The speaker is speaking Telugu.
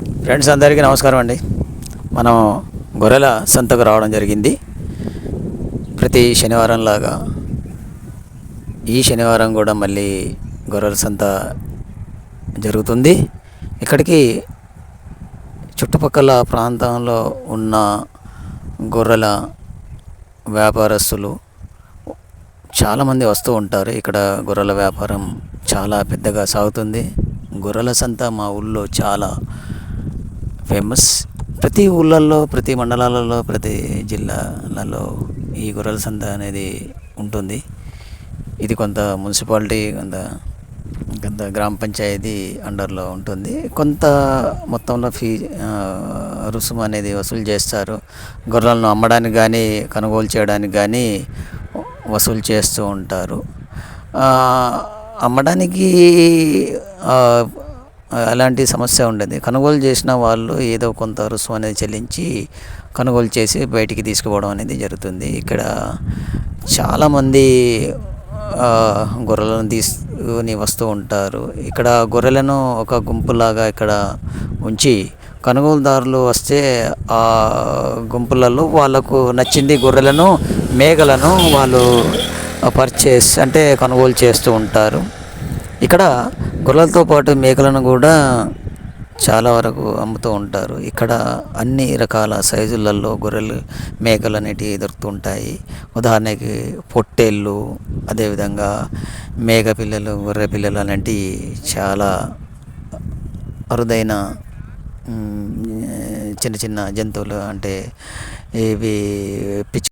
ఫ్రెండ్స్ అందరికీ నమస్కారం అండి. మనం గొర్రెల సంతకు రావడం జరిగింది. ప్రతి శనివారం లాగా ఈ శనివారం కూడా మళ్ళీ గొర్రెల సంత జరుగుతుంది. ఇక్కడికి చుట్టుపక్కల ప్రాంతంలో ఉన్న గొర్రెల వ్యాపారస్తులు చాలామంది వస్తూ ఉంటారు. ఇక్కడ గొర్రెల వ్యాపారం చాలా పెద్దగా సాగుతుంది. గొర్రెల సంత మా ఊళ్ళో చాలా ఫేమస్. ప్రతి ఊళ్ళల్లో ప్రతి మండలాలలో ప్రతి జిల్లాలలో ఈ గొర్రెల సంత అనేది ఉంటుంది. ఇది కొంత మున్సిపాలిటీ కొంత కొంత గ్రామ పంచాయతీ అండర్లో ఉంటుంది. కొంత మొత్తంలో ఫీ రుసుము అనేది వసూలు చేస్తారు. గొర్రెలను అమ్మడానికి కానీ కొనుగోలు చేయడానికి కానీ వసూలు చేస్తూ ఉంటారు. అమ్మడానికి అలాంటి సమస్య ఉండేది. కొనుగోలు చేసిన వాళ్ళు ఏదో కొంత రుసుము అనేది చెల్లించి కొనుగోలు చేసి బయటికి తీసుకుపోవడం అనేది జరుగుతుంది. ఇక్కడ చాలామంది గొర్రెలను తీసుకుని వస్తూ ఉంటారు. ఇక్కడ గొర్రెలను ఒక గుంపులాగా ఇక్కడ ఉంచి కొనుగోలుదారులు వస్తే ఆ గుంపులలో వాళ్ళకు నచ్చింది గొర్రెలను మేకలను వాళ్ళు పర్చేస్ అంటే కొనుగోలు చేస్తూ ఉంటారు. ఇక్కడ గొర్రెలతో పాటు మేకలను కూడా చాలా వరకు అమ్ముతూ ఉంటారు. ఇక్కడ అన్ని రకాల సైజులలో గొర్రెలు మేకలు అనేటివి దొరుకుతుంటాయి ఉదాహరణకి పొట్టేళ్ళు అదేవిధంగా మేక పిల్లలు గొర్రె పిల్లలు అనేటివి చాలా అరుదైన చిన్న చిన్న జంతువులు అంటే ఇవి పిచ్చి